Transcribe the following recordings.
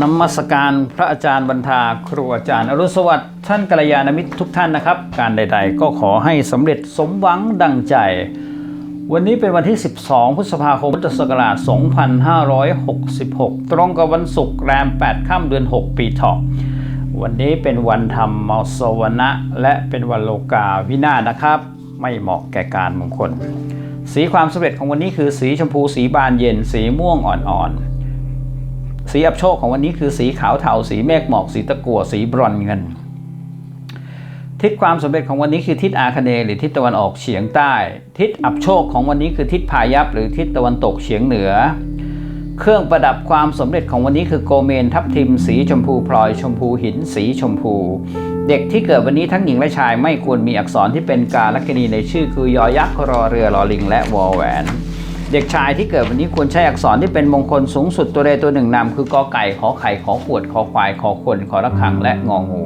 นมัสการพระอาจารย์บรรทาครูอาจารย์ อรุณสวัสดิ์ท่านกัลยาณมิตรทุกท่านนะครับ การใดๆ ก็ขอให้สำเร็จสมหวังดังใจ วันนี้เป็นวันที่ 12 พฤษภาคมพุทธศักราช 2566 ตรงกับวันศุกร์แรม 8 ค่ำเดือน 6 ปีเถาะวันนี้เป็นวันธรรมมสวนะ และเป็นวันโลกาวินาศนะครับ ไม่เหมาะแก่การมงคล สีความสำเร็จของวันนี้คือสีชมพูสีบานเย็น สีม่วงอ่อนๆ สีอับโชคของวันนี้คือสีขาวเทาสีเมฆหมอกสีตะกั่วสีบรอนเงิน ทิศความสำเร็จของวันนี้คือทิศอาคเนหรือทิศตะวันออกเฉียงใต้ ทิศอับโชคของวันนี้คือทิศพายัพหรือทิศตะวันตกเฉียงเหนือ เครื่องประดับความสำเร็จของวันนี้คือโกเมนทับทิม สีชมพูพลอย ชมพูหิน สีชมพู เด็กที่เกิดวันนี้ทั้งหญิงและชายไม่ควรมีอักษรที่เป็นกาลคณีในชื่อคือยอยักษ์รอเรือรอลิง และวอแหวน เด็กชายที่เกิดวันนี้ควรใช้อักษรที่เป็นมงคลสูงสุดตัวใดตัวหนึ่งนำคือกอไก่ขอไข่ขอขวดขอควายขอคนขอระฆังและงองู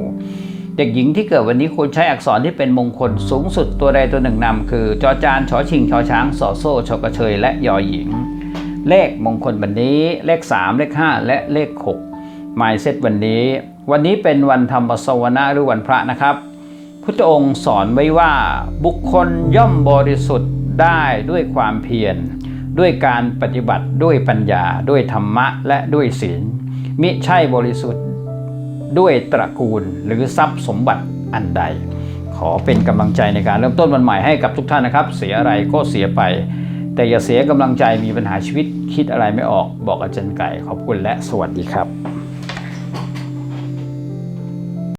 เด็กหญิงที่เกิดวันนี้ควรใช้อักษรที่เป็นมงคลสูงสุดตัวใดตัวหนึ่งนำคือจอจานชอชิงชอช้างสอโซ่ชอกระเชยและยอหญิง เลขมงคลวันนี้เลข 3 เลข 5 และเลข6หมายเซตวันนี้ วันนี้เป็นวันธรรมสวนะหรือวันพระนะครับ พุทธองค์สอนไว้ว่าบุคคลย่อมบริสุทธิ์ได้ด้วยความเพียร ด้วยการปฏิบัติด้วยปัญญา ด้วยธรรมะและด้วยศีล มิใช่บริสุทธิ์ด้วยตระกูลหรือทรัพย์สมบัติอันใด ขอเป็นกำลังใจในการเริ่มต้นวันใหม่ให้กับทุกท่านนะครับ เสียอะไรก็เสียไป แต่อย่าเสียกำลังใจมีปัญหาชีวิตคิดอะไรไม่ออกบอกอาจารย์ไก่ขอบคุณและสวัสดีครับ